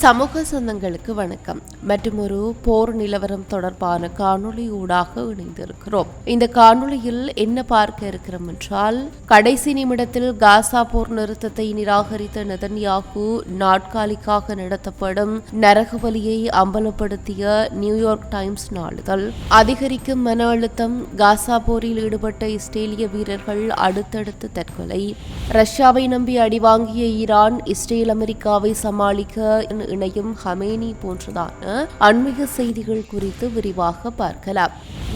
சமூக சொந்தங்களுக்கு வணக்கம். மற்றும் ஒரு போர் நிலவரம் தொடர்பான காணொளி ஊடாக இணைந்திருக்கிறோம். இந்த காணொளியில் என்ன பார்க்க இருக்கிறோம் என்றால் கடைசி நிமிடத்தில் காசா போர் நிறுத்தத்தை நிராகரித்த நெதன்யாகு நாட்காலிக்காக நடத்தப்படும் நரகவலியை அம்பலப்படுத்திய நியூயார்க் டைம்ஸ் நாளிதழ். அதிகரிக்கும் மன அழுத்தம் காசா போரில் ஈடுபட்ட இஸ்ரேலிய வீரர்கள் அடுத்தடுத்து தற்கொலை. ரஷ்யாவை நம்பி அடிவாங்கிய ஈரான் இஸ்ரேல் அமெரிக்காவை சமாளிக்க இணையும் ஹமேனி போன்றதான அண்மைய செய்திகள் குறித்து விரிவாக பார்க்கலாம்.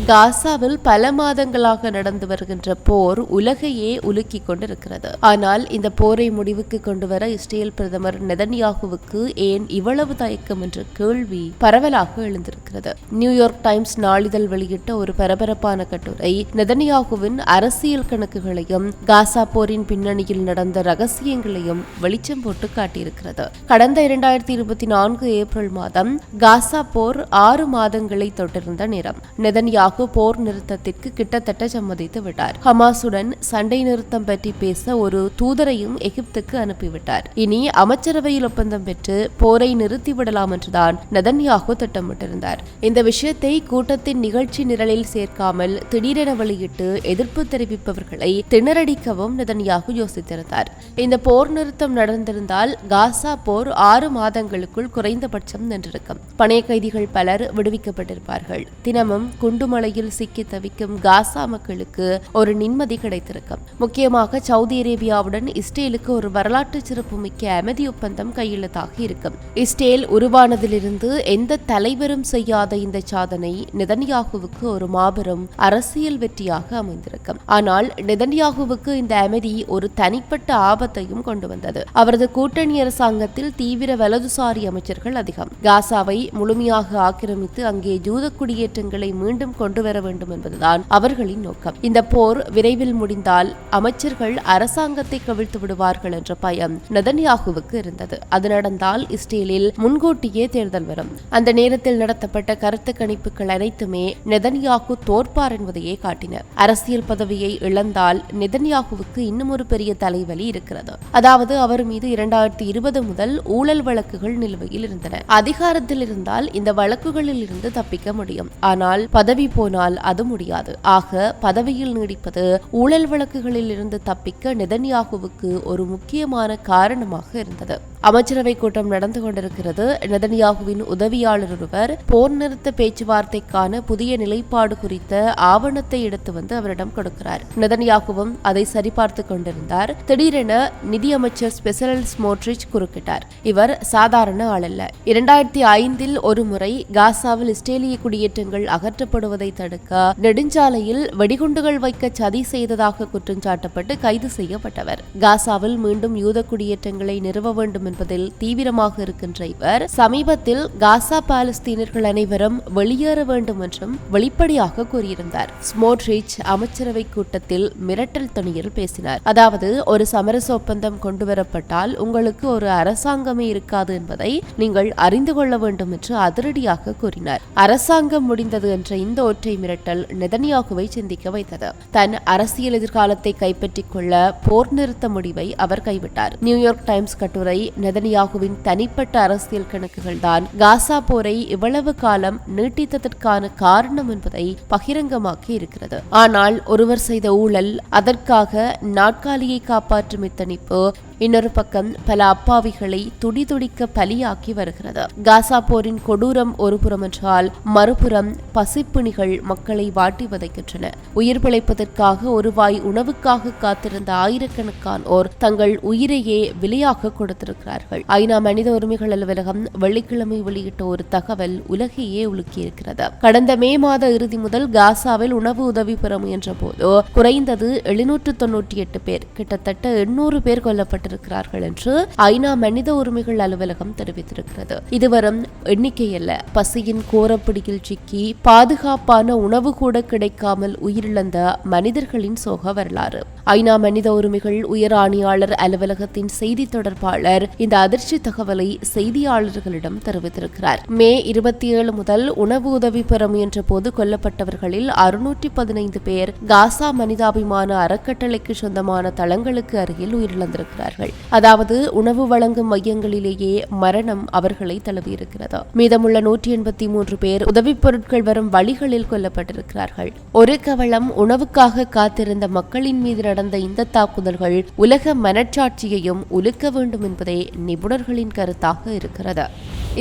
காசாவில் பல மாதங்களாக நடந்து வருகின்ற போர் உலகையே உலுக்கிக் கொண்டிருக்கிறது. ஆனால் இந்த போரை முடிவுக்கு கொண்டு வர இஸ்ரேல் பிரதமர் நெதன்யாகுவுக்கு ஏன் இவ்வளவு தயக்கம் என்ற கேள்வி பரவலாக எழுந்திருக்கிறது. நியூயார்க் டைம்ஸ் நாளிதழ் வெளியிட்ட ஒரு பரபரப்பான கட்டுரை நெதன்யாகுவின் அரசியல் கணக்குகளையும் காசா போரின் பின்னணியில் நடந்த ரகசியங்களையும் வெளிச்சம் போட்டு காட்டியிருக்கிறது. கடந்த இரண்டாயிரத்தி இருபத்தி நான்கு ஏப்ரல் மாதம் காசா போர் ஆறு மாதங்களை தொடர்ந்த நேரம். நெதன்யாகு போர் நிறுத்தத்திற்கு கிட்டத்தட்ட சம்மதித்து விட்டார். ஹமாசுடன் சண்டை நிறுத்தம் பற்றி பேச ஒரு தூதரையும் எகிப்துக்கு அனுப்பிவிட்டார். இனி அமைச்சரவையில் ஒப்பந்தம் பெற்று போரை நிறுத்திவிடலாம் என்றுதான் நெதன்யாகு திட்டமிட்டிருந்தார். இந்த விஷயத்தை கூட்டத்தின் நிகழ்ச்சி நிரலில் சேர்க்காமல் திடீரென வெளியிட்டு எதிர்ப்பு தெரிவிப்பவர்களை திணறடிக்கவும் நெதன்யாகு யோசித்திருந்தார். இந்த போர் நிறுத்தம் நடந்திருந்தால் காசா போர் ஆறு மாதங்கள் மாதங்களுக்குள் குறைந்தபட்சம் நின்றிருக்கும். பணைய கைதிகள் பலர் விடுவிக்கப்பட்டிருப்பார்கள். தினமும் குண்டுமலையில் சிக்கி தவிக்கும் காசா மக்களுக்கு ஒரு நிம்மதி கிடைத்திருக்கும். முக்கியமாக சவுதி அரேபியாவுடன் இஸ்ரேலுக்கு ஒரு வரலாற்று சிறப்புமிக்க அமைதி ஒப்பந்தம் கையெழுத்தாகி இருக்கும். இஸ்ரேல் உருவானதிலிருந்து எந்த தலைவரும் செய்யாத இந்த சாதனை நெதன்யாகுவுக்கு ஒரு மாபெரும் அரசியல் வெற்றியாக அமைந்திருக்கும். ஆனால் நெதன்யாகுவுக்கு இந்த அமைதி ஒரு தனிப்பட்ட ஆபத்தையும் கொண்டு வந்தது. அவரது கூட்டணி அரசாங்கத்தில் தீவிர வலது வலதுசாரி அமைச்சர்கள் அதிகம். காசாவை முழுமையாக ஆக்கிரமித்து அங்கே ஜூத குடியேற்றங்களை மீண்டும் கொண்டு வர வேண்டும் என்பதுதான் அவர்களின் நோக்கம். இந்த போர் விரைவில் முடிந்தால் அமைச்சர்கள் அரசாங்கத்தை கவிழ்த்து விடுவார்கள் என்ற பயம் நெதன்யாகுவுக்கு இருந்தது. அது நடந்தால் இஸ்ரேலில் முன்கூட்டியே தேர்தல் வரும். அந்த நேரத்தில் நடத்தப்பட்ட கருத்து கணிப்புகள் அனைத்துமே நெதன்யாகு தோற்பார் என்பதையே காட்டின. அரசியல் பதவியை இழந்தால் நெதன்யாகுவுக்கு இன்னும் ஒரு பெரிய தலைவலி இருக்கிறது. அதாவது அவர் மீது இரண்டாயிரத்தி இருபது முதல் ஊழல் வழக்குகள் நிலுவையில் இருந்தன. அதிகாரத்தில் இருந்தால் இந்த வழக்குகளில் இருந்து தப்பிக்க முடியும். ஆனால் பதவி போனால் அது முடியாது. ஆக பதவியில் நீடிப்பது ஊழல் வழக்குகளில் இருந்து தப்பிக்க நெதன்யாகுவுக்கு ஒரு முக்கியமான காரணமாக இருந்தது. அமைச்சரவை கூட்டம் நடந்து கொண்டிருக்கிறது. நெதன்யாகுவின் உதவியாளர் ஒருவர் போர் நிறுத்த பேச்சுவார்த்தைக்கான புதிய நிலைப்பாடு குறித்த ஆவணத்தை எடுத்து வந்து அவரிடம் கொடுக்கிறார். நெதன்யாகுவும் அதை சரிபார்த்து கொண்டிருந்தார். திடீரென நிதியமைச்சர் ஸ்பெசல் ஸ்மோட்ரிச் குறுக்கிட்டார். இவர் சாதாரண ஆள் அல்ல இரண்டாயிரத்தி ஐந்தில் ஒரு முறை காசாவில் இஸ்ரேலிய குடியேற்றங்கள் அகற்றப்படுவதை தடுக்க நெடுஞ்சாலையில் வெடிகுண்டுகள் வைக்க சதி செய்ததாக குற்றம் சாட்டப்பட்டு கைது செய்யப்பட்டவர். காசாவில் மீண்டும் யூத குடியேற்றங்களை நிறுவ வேண்டும் என்பதில் தீவிரமாக இருக்கின்ற இவர் சமீபத்தில் காசா பாலஸ்தீனர்கள் அனைவரும் வெளியேற வேண்டும் என்றும் வெளிப்படையாக கூறியிருந்தார். ஸ்மோட்ரிச் அமைச்சரவை கூட்டத்தில் மிரட்டல் தனியில் பேசினார். அதாவது ஒரு சமரச ஒப்பந்தம் கொண்டுவரப்பட்டால் உங்களுக்கு ஒரு அரசாங்கமே இருக்காது என்பதை நீங்கள் அறிந்து கொள்ள வேண்டும் என்று அதிரடியாக கூறினார். அரசாங்கம் முடிந்தது என்ற இந்த ஒற்றை மிரட்டல் நெதன்யாகுவை சிந்திக்க வைத்தது. தன் அரசியல் எதிர்காலத்தை கைப்பற்றிக் கொள்ள போர் நிறுத்த முடிவை அவர் கைவிட்டார். நியூயார்க் டைம்ஸ் கட்டுரை நெதன்யாகுவின் தனிப்பட்ட அரசியல் கணக்குகள்தான் காசா போரை இவ்வளவு காலம் நீட்டித்ததற்கான காரணம் என்பதை பகிரங்கமாக்கி இருக்கிறது. ஆனால் ஒருவர் செய்த ஊழல் அதற்காக நாட்காலியை காப்பாற்றும் இத்தணிப்பு இன்னொரு பக்கம் பல அப்பாவிகளை துடிதுடிக்க பலியாக்கி வருகிறது. காசா போரின் கொடூரம் ஒருபுறம் என்றால் மறுபுறம் பசிப்பிணிகள் மக்களை வாட்டி வதைக்கின்றன. உயிர் பிழைப்பதற்காக ஒரு வாய் உணவுக்காக காத்திருந்த ஆயிரக்கணக்கானோர் தங்கள் உயிரையே விலையாக கொடுத்திருக்கிறார்கள். ஐநா மனித உரிமைகள் அலுவலகம் வெள்ளிக்கிழமை வெளியிட்ட ஒரு தகவல் உலகையே உலுக்கியிருக்கிறது. கடந்த மே மாத இறுதி முதல் காசாவில் உணவு உதவி பெற முயன்ற போது குறைந்தது எழுநூற்று தொன்னூற்றி எட்டு பேர் கிட்டத்தட்ட எண்ணூறு பேர் கொல்லப்பட்டிருக்கிறார்கள் என்று ஐநா மனித உரிமைகள் அலுவலகம் தெரிவித்திருக்கிறது. இதுவரும் எண்ணிக்கை அல்ல பசியின் கோரப்பிடியில் சிக்கி பாதுகாப்பான உணவு கூட கிடைக்காமல் உயிரிழந்த மனிதர்களின் சோக வரலாறு. ஐநா மனித உரிமைகள் உயர் ஆணையாளர் அலுவலகத்தின் செய்தி தொடர்பாளர் இந்த அதிர்ச்சி தகவலை செய்தியாளர்களிடம் தெரிவித்திருக்கிறார். மே இருபத்தி ஏழு முதல் உணவு உதவி பெற முயன்ற போது கொல்லப்பட்டவர்களில் அறுநூற்றி பதினைந்து பேர் காசா மனிதாபிமான அறக்கட்டளைக்கு சொந்தமான தளங்களுக்கு அருகில் உயிரிழந்திருக்கிறார்கள். அதாவது உணவு வழங்கும் மையங்களிலேயே மரணம் அவர்களை தழுவியிருக்கிறது. மீதமுள்ள நூற்றி எண்பத்தி மூன்று பேர் உதவிப் பொருட்கள் வரும் வழிகளில் கொல்லப்பட்டிருக்கிறார்கள். ஒரு கவளம் உணவுக்காக காத்திருந்த மக்களின் மீது நடந்த இந்த தாக்குதல்கள் உலக மனச்சாட்சியையும் உலுக்க வேண்டும் என்பதே நிபுணர்களின் கருத்தாக இருக்கிறது.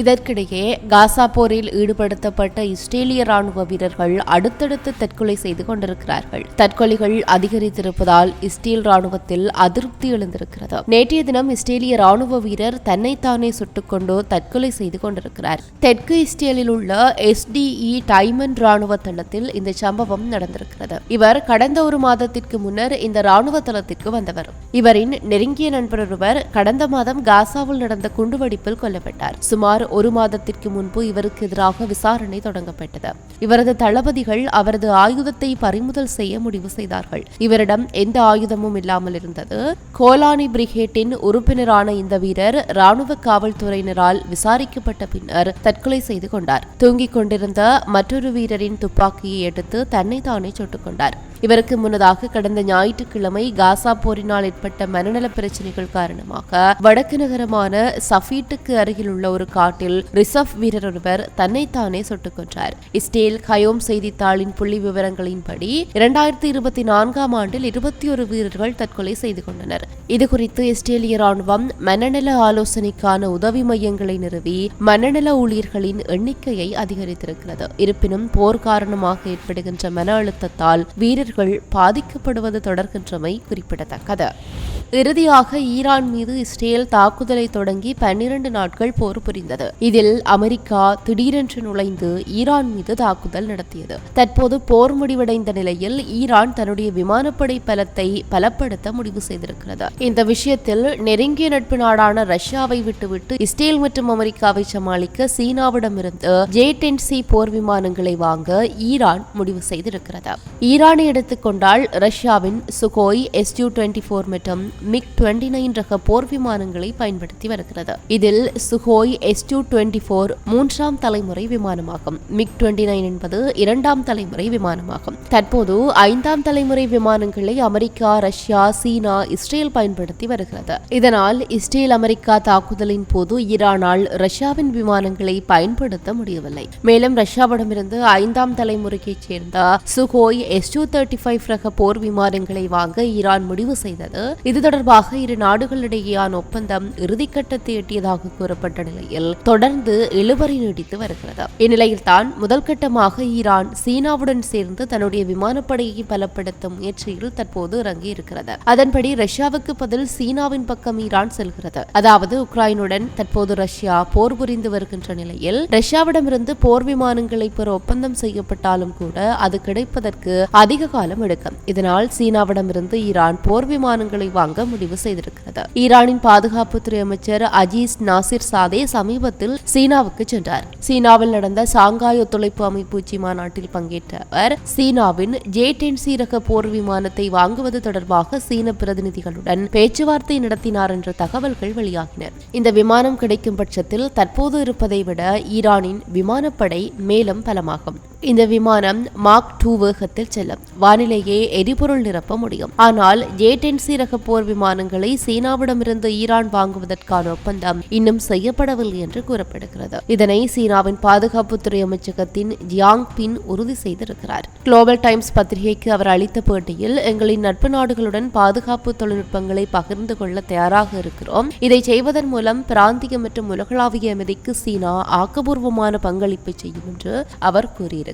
இதற்கிடையே காசா போரில் ஈடுபடுத்தப்பட்ட இஸ்ரேலிய ராணுவ வீரர்கள் அடுத்தடுத்து தற்கொலை செய்து கொண்டிருக்கிறார்கள். தற்கொலைகள் அதிகரித்திருப்பதால் இஸ்ரேல் ராணுவத்தில் அதிருப்தி எழுந்திருக்கிறது. நேற்றைய தினம் இஸ்ரேலிய ராணுவ வீரர் தன்னைத்தானே சுட்டுக்கொண்டு தற்கொலை செய்து கொண்டிருக்கிறார். தெற்கு இஸ்ரேலில் உள்ள எஸ்டிஇ டைமண்ட் ராணுவ தளத்தில் இந்த சம்பவம் நடந்திருக்கிறது. இவர் கடந்த ஒரு மாதத்திற்கு முன்னர் இந்த ராணுவ தளத்திற்கு வந்தவர். இவரின் நெருங்கிய நண்பர் ஒருவர் கடந்த மாதம் காசாவில் நடந்த குண்டுவெடிப்பில் கொல்லப்பட்டார். சுமார் ஒரு மாதத்திற்கு முன்பு இவருக்கு எதிராக விசாரணை தொடங்கப்பட்டது. இவரது தளபதிகள் அவரது ஆயுதத்தை பறிமுதல் செய்ய முடிவு செய்தார்கள். இவரிடம் எந்த ஆயுதமும் இல்லாமல் இருந்தது. கோலானி பிரிகேட்டின் உறுப்பினரான இந்த வீரர் ராணுவ காவல்துறையினரால் விசாரிக்கப்பட்ட பின்னர் தற்கொலை செய்து கொண்டார். தூங்கிக் கொண்டிருந்த மற்றொரு வீரரின் துப்பாக்கியை எடுத்து தன்னை தானே சுட்டுக் கொண்டார். இவருக்கு முன்னதாக கடந்த ஞாயிற்றுக்கிழமை காசா போரினால் ஏற்பட்ட மனநல பிரச்சனைகள் காரணமாக வடக்கு நகரமான சஃபீட்டுக்கு அருகில் உள்ள ஒரு காட்டில் ரிசர்வ் வீரர் ஒருவர் தன்னைத்தானே சுட்டுக் கொன்றார். இஸ்ரேல் கயோம் செய்தித்தாளின் புள்ளி விவரங்களின்படி இரண்டாயிரத்தி இருபத்தி நான்காம் ஆண்டில் இருபத்தி ஒரு வீரர்கள் தற்கொலை செய்து கொண்டனர். இதுகுறித்து இஸ்ரேலிய ராணுவம் மனநல ஆலோசனைக்கான உதவி மையங்களை நிறுவி மனநல ஊழியர்களின் எண்ணிக்கையை அதிகரித்திருக்கிறது. இருப்பினும் போர் காரணமாக ஏற்படுகின்ற மன அழுத்தத்தால் வீரர்கள் பாதிக்கப்படுவது தொடர்கின்றமை குறிப்பிடத்தக்கது. இறுதியாக ஈரான் மீது இஸ்ரேல் தாக்குதலை தொடங்கி பன்னிரண்டு நாட்கள் போர் புரிந்தது. இதில் அமெரிக்கா திடீரென்று நுழைந்து ஈரான் மீது தாக்குதல் நடத்தியது. தற்போது போர் முடிவடைந்த நிலையில் ஈரான் தன்னுடைய விமானப்படை பலத்தை பலப்படுத்த முடிவு செய்திருக்கிறது. இந்த விஷயத்தில் நெருங்கிய நட்பு நாடான ரஷ்யாவை விட்டுவிட்டு இஸ்ரேல் மற்றும் அமெரிக்காவை சமாளிக்க சீனாவிடமிருந்து ஜே டென் சி போர் விமானங்களை வாங்க ஈரான் முடிவு செய்திருக்கிறது. ஈரானை எடுத்துக்கொண்டால் ரஷ்யாவின் Sukhoi S U twenty four மற்றும் மிக் டுவெண்டி நைன் ரக போர் விமானங்களை பயன்படுத்தி வருகிறது. இதில் Sukhoi S two twenty four மூன்றாம் தலைமுறை விமானமாகும். மிக் டுவெண்டி நைன் என்பது இரண்டாம் தலைமுறை விமானமாகும். தற்போது ஐந்தாம் தலைமுறை விமானங்களை அமெரிக்கா ரஷ்யா சீனா இஸ்ரேல் பயன்படுத்தி வருகிறது. இதனால் இஸ்ரேல் அமெரிக்கா தாக்குதலின் போது ஈரானால் ரஷ்யாவின் விமானங்களை பயன்படுத்த முடியவில்லை. மேலும் ரஷ்யாவிடமிருந்து ஐந்தாம் தலைமுறையைச் சேர்ந்த Sukhoi S two thirty five ரக போர் விமானங்களை வாங்க ஈரான் முடிவு செய்தது. இது தொடர்பாக இரு நாடுகளிடையேயான ஒப்பந்தம் இறுதிக்கட்டத்தை எட்டியதாக கூறப்பட்ட நிலையில் தொடர்ந்து இழுபறி நீடித்து வருகிறது. இந்நிலையில் தான் முதல் கட்டமாக ஈரான் சீனாவுடன் சேர்ந்து தன்னுடைய விமானப்படையை பலப்படுத்தும் முயற்சியில் தற்போது இறங்கி இருக்கிறது அதன்படி ரஷ்யாவுக்கு பதில் சீனாவின் பக்கம் ஈரான் செல்கிறது. அதாவது உக்ரைனுடன் தற்போது ரஷ்யா போர் புரிந்து வருகின்ற நிலையில் ரஷ்யாவிடமிருந்து போர் விமானங்களை பெற ஒப்பந்தம் செய்யப்பட்டாலும் கூட அது கிடைப்பதற்கு அதிக காலம் எடுக்கும். இதனால் சீனாவிடமிருந்து ஈரான் போர் விமானங்களை வாங்க முடிவு செய்திருக்கிறது. ஈரானின் பாதுகாப்புத்துறை அமைச்சர் அஜீஸ் நாசிர் சாதே சமீபத்தில் சீனாவுக்கு சென்றார். சீனாவில் நடந்த சாங்காய் ஒத்துழைப்பு அமைப்பு உச்சி மாநாட்டில் பங்கேற்ற அவர் சீனாவின் ஜே டென் சீரக போர் விமானத்தை வாங்குவது தொடர்பாக சீன பிரதிநிதிகளுடன் பேச்சுவார்த்தை நடத்தினார் என்ற தகவல்கள் வெளியாகின. இந்த விமானம் கிடைக்கும் பட்சத்தில் தற்போது இருப்பதை விட ஈரானின் விமானப்படை மேலும் பலமாகும். இந்த விமானம் மார்க் டூ வேகத்தில் செல்லும். வானிலேயே எரிபொருள் நிரப்ப முடியும். ஆனால் ஜே டென் சீரக போர் விமானங்களை சீனாவிடமிருந்து ஈரான் வாங்குவதற்கான ஒப்பந்தம் இன்னும் செய்யப்படவில்லை என்று கூறப்படுகிறது. இதனை சீனாவின் பாதுகாப்புத்துறை அமைச்சகத்தின் ஜியாங் பின் உறுதி செய்திருக்கிறார். குளோபல் டைம்ஸ் பத்திரிகைக்கு அவர் அளித்த பேட்டியில் எங்களின் நட்பு நாடுகளுடன் பாதுகாப்பு தொழில்நுட்பங்களை பகிர்ந்து கொள்ள தயாராக இருக்கிறோம். இதை செய்வதன் மூலம் பிராந்திய மற்றும் உலகளாவிய அமைதிக்கு சீனா ஆக்கபூர்வமான பங்களிப்பை செய்யும் என்று அவர் கூறியிருக்கிறார்.